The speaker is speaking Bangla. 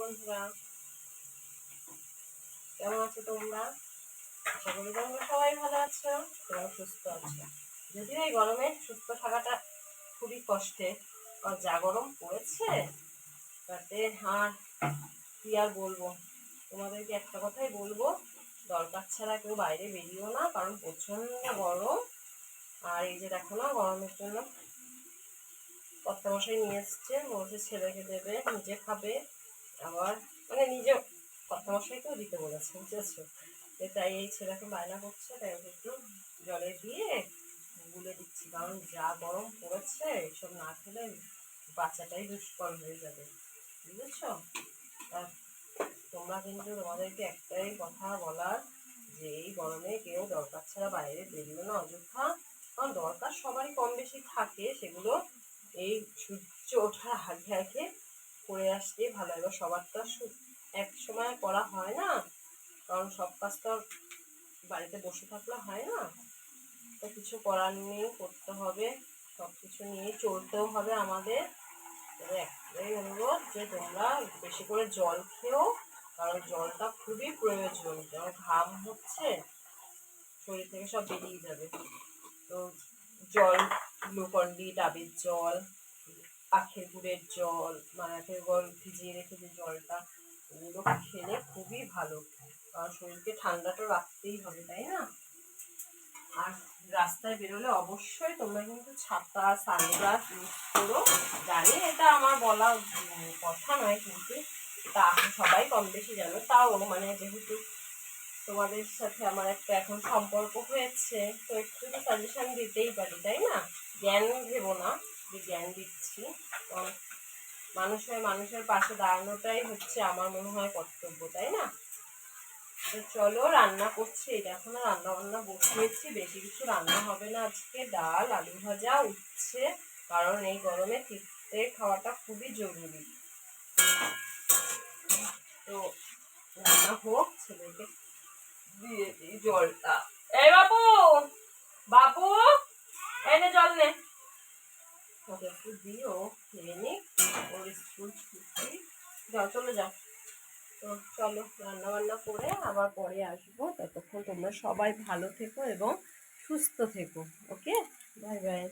বন্ধুরা। কেমন আছো তোমরা? আশা তোমরা সবাই ভালো আছো এবং সুস্থ আছো। যদিও এই গরমে সুস্থ থাকাটা খুবই কষ্টে আর যা গরম পড়েছে, তাতে আর কি আর বলব? তোমাদেরকে একটা কথাই বলব, দরকার ছাড়া কেউ বাইরে বেরিয়েও না, কারণ প্রচণ্ড গরম। আর এই যে দেখো না, গরমের জন্য কর্তামশাই নিয়ে এসছে, বলছে ছেলেকে দেবে, নিজে খাবে। আবার মানে নিজে কর্তামশাইকেও দিতে বলেছে, বুঝেছ? তাই এই ছেলেকে বায়না করছে, তাই ওকে একটু জলে দিয়ে গুলে দিচ্ছি। কারণ যা গরম পড়েছে, এইসব না খেলে বাচ্চাটাই দুষ্কর হয়ে যাবে, বুঝেছ? আর তোমরা কিন্তু তোমাদেরকে একটাই কথা বলার, যে এই গরমে কেউ দরকার ছাড়া বাইরে বেরিয়ে না, অযথা কারণ দরকার সবারই কম বেশি থাকে সেগুলো এই সূর্য ওঠার আগে আগে করে আসলে ভালো। এবার সবার তো এক সময় করা হয় না? কারণ সব কাজ তো বাড়িতে বসে থাকলে হয় না। তো কিছু করার নেই করতে হবে। সব কিছু নিয়ে চলতেও হবে আমাদের। একটাই অনুরোধ যে তোমরা বেশি করে জল খেও, কারণ জলটা খুবই প্রয়োজন। যেমন ঘাম হচ্ছে, শরীর থেকে সব বেরিয়ে যাবে। তো জল, গ্লুকন ডি, ডাবের জল আখের গুড়ের জল মানে আখের গুড় ভিজিয়ে রেখে যে জলটা, ওগুলো খেলে খুবই ভালো। কারণ শরীরকে ঠান্ডা তো রাখতেই হবে, তাই না? আর রাস্তায় বেরোলে অবশ্যই তোমরা কিন্তু ছাতা, সানগ্লাস ইউজ করো। জানি এটা আমার বলা কথা নয়, কিন্তু তা সবাই কম বেশি জানো। তাও মানে যেহেতু তোমাদের সাথে আমার একটা এখন সম্পর্ক হয়েছে, তো একটু তো সাজেশন দিতেই পারি, তাই না? জ্ঞান ভেবো না। জ্ঞান দিচ্ছি। কারণ মানুষের মানুষের পাশে দাঁড়ানোটাই হচ্ছে আমার মনে হয় কর্তব্য, তাই না? তো চলো, রান্না করছি। এই দেখো না রান্না বান্না বসিয়েছি। বেশি কিছু রান্না হবে না আজকে। ডাল, আলু ভাজা উঠছে। কারণ এই গরমে তিতে খাওয়াটা খুবই জরুরি। তো রান্না হোক, ছেলেকে দিয়ে দিই জলটা এই বাবু বাবু এনে জল নে ওকে একটু দিও, খেয়ে নি ওর স্কুল ছুটি। যাও, চলে যাও। তো চলো রান্না বান্না করে আবার পরে আসব। ততক্ষণ তোমরা সবাই ভালো থেকো এবং সুস্থ থেকো, ওকে? Bye bye.